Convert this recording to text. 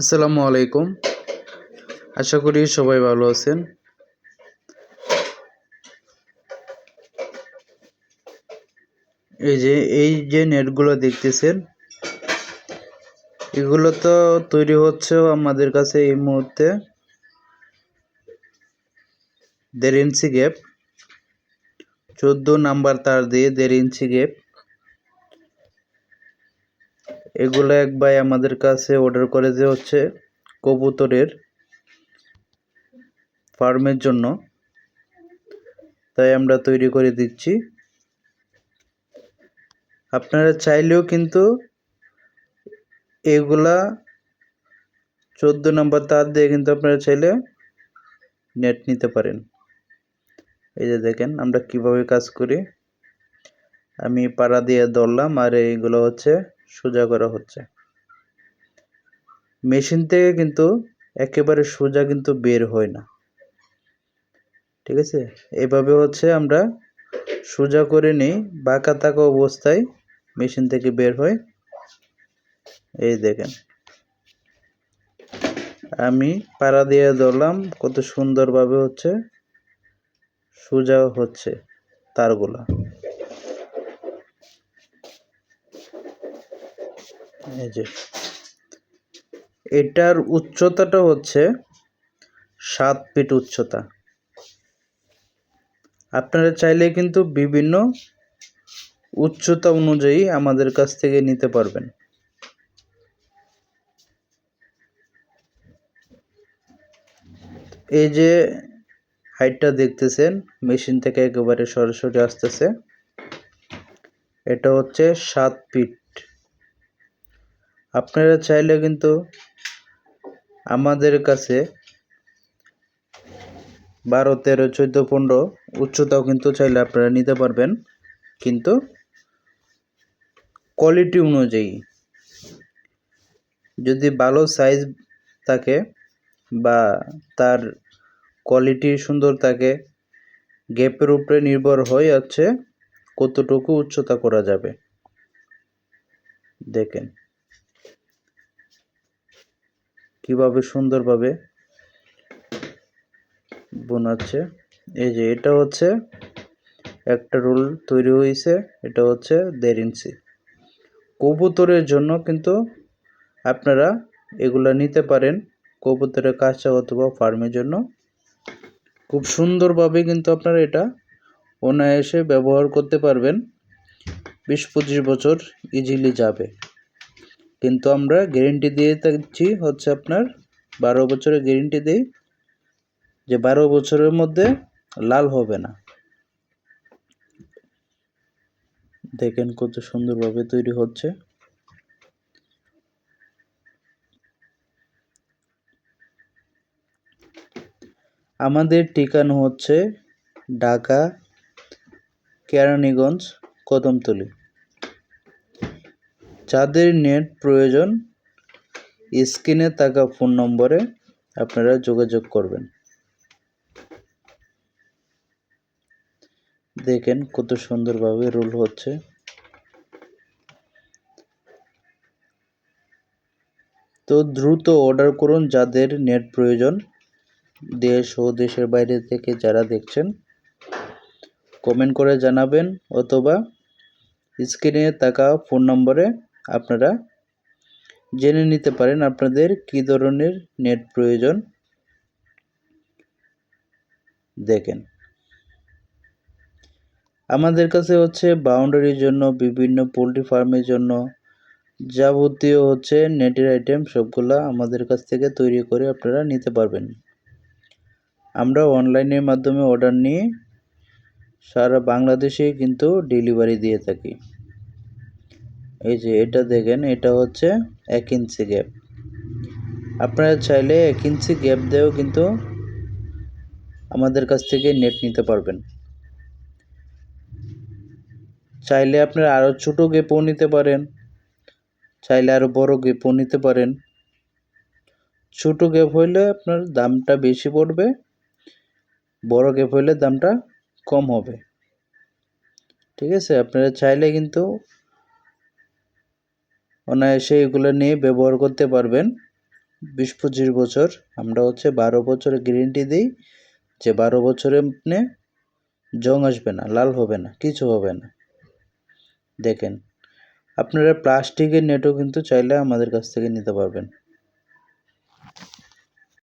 আসসালামু আলাইকুম। আশা করি সবাই ভালো আছেন। এই যে এই যে নেটগুলো দেখতেছেন, এগুলো তো তৈরি হচ্ছে আমাদের কাছে এই মুহূর্তে। দেড় ইঞ্চি গ্যাপ চোদ্দ নাম্বার তার দিয়ে দেড় ইঞ্চি গ্যাপ এগুলো এক ভাই আমাদের কাছে অর্ডার করে যে হচ্ছে কবুতরের ফার্মের জন্য। তাই আমরা তৈরি করে দিচ্ছি। আপনারা চাইলেও কিন্তু এগুলা চোদ্দ নম্বর তার দিয়ে কিন্তু আপনারা চাইলে নেট নিতে পারেন। এই যে দেখেন, আমরা কীভাবে কাজ করি। আমি পাড়া দিয়ে ধরলাম আর এইগুলো হচ্ছে সোজা করা হচ্ছে। মেশিন থেকে কিন্তু একেবারে সোজা কিন্তু বের হয় না। ঠিক আছে? এভাবে হচ্ছে আমরা সোজা করে নিই, বাঁকা থাকা অবস্থায় মেশিন থেকে বের হয়। এই দেখেন। আমি পাড়া দিয়ে ধরলাম, কত সুন্দরভাবে হচ্ছে সোজা হচ্ছে তারগুলা। এই যে। এটার উচ্চতাটা হচ্ছে সাত ফিট উচ্চতা। আপনারা চাইলে কিন্তু বিভিন্ন উচ্চতা অনুযায়ী আমাদের কাছ থেকে নিতে পারবেন। এই যে হাইটটা দেখতেছেন, মেশিন থেকে একেবারে সরাসরি আসতেছে। এটা হচ্ছে সাত ফিট। আপনারা চাইলে কিন্তু আমাদের কাছে বারো, তেরো, চোদ্দ, পনেরো উচ্চতাও কিন্তু চাইলে আপনারা নিতে পারবেন। কিন্তু কোয়ালিটি অনুযায়ী যদি ভালো সাইজ থাকে বা তার কোয়ালিটি সুন্দর থাকে গ্যাপের উপরে নির্ভর হয়ে যাচ্ছে কতটুকু উচ্চতা করা যাবে। দেখেন কীভাবে সুন্দরভাবে বোনাচ্ছে? এই যে এটা হচ্ছে একটা রোল তৈরি হয়েছে, এটা হচ্ছে দেড় ইঞ্চি। কবুতরের জন্য কিন্তু আপনারা এগুলো নিতে পারেন কবুতরের কাঁচা অথবা ফার্মের জন্য। খুব সুন্দরভাবে কিন্তু আপনারা এটা অনায়াসে ব্যবহার করতে পারবেন। বিশ পঁচিশ বছর ইজিলি যাবে। কিন্তু আমরা গ্যারেন্টি দিয়ে থাকছি হচ্ছে আপনার বারো বছরের গ্যারেন্টি দিই যে বারো বছরের মধ্যে লাল হবে না। দেখেন কত সুন্দরভাবে তৈরি হচ্ছে। আমাদের ঠিকানা হচ্ছে ঢাকা, কেরানীগঞ্জ, কদমতলি। যাদের নেট প্রয়োজন, স্ক্রিনে থাকা ফোন নম্বরে আপনারা যোগাযোগ করবেন। দেখেন কত সুন্দরভাবে রোল হচ্ছে। তো দ্রুত অর্ডার করুন যাদের নেট প্রয়োজন, দেশ ও দেশের বাইরে থেকে যারা দেখছেন। কমেন্ট করে জানাবেন অথবা স্ক্রিনে থাকা ফোন নম্বরে আপনারা জেনে নিতে পারেন আপনাদের কি ধরনের নেট প্রয়োজন। দেখেন। আমাদের কাছে হচ্ছে বাউন্ডারির জন্য, বিভিন্ন পোলট্রি ফার্মের জন্য যাবতীয় হচ্ছে নেটের আইটেম সবগুলা আমাদের কাছ থেকে তৈরি করে আপনারা নিতে পারবেন। আমরা অনলাইনের মাধ্যমে অর্ডার নিয়ে সারা বাংলাদেশে কিন্তু ডেলিভারি দিয়ে থাকি। এই যে এটা দেখেন, এটা হচ্ছে এক ইঞ্চি গ্যাপ আপনারা চাইলে এক ইঞ্চি গ্যাপ দিয়েও কিন্তু আমাদের কাছ থেকে নেট নিতে পারবেন। চাইলে আপনারা আরও ছোটো গেপও নিতে পারেন, চাইলে আরও বড় গেপও নিতে পারেন। ছোটো গেপ হইলে আপনার দামটা বেশি পড়বে, বড় গেপ হইলে দামটা কম হবে। ঠিক আছে? আপনারা চাইলে কিন্তু অনায়াসে এগুলো নিয়ে ব্যবহার করতে পারবেন। বিশ পঁচিশ বছর। আমরা হচ্ছে বারো বছরের গ্যারেন্টি দিই যে বারো বছরে আপনি জং আসবে না, লাল হবে না, কিছু হবে না। দেখেন, আপনারা প্লাস্টিকের নেটও কিন্তু চাইলে আমাদের কাছ থেকে নিতে পারবেন।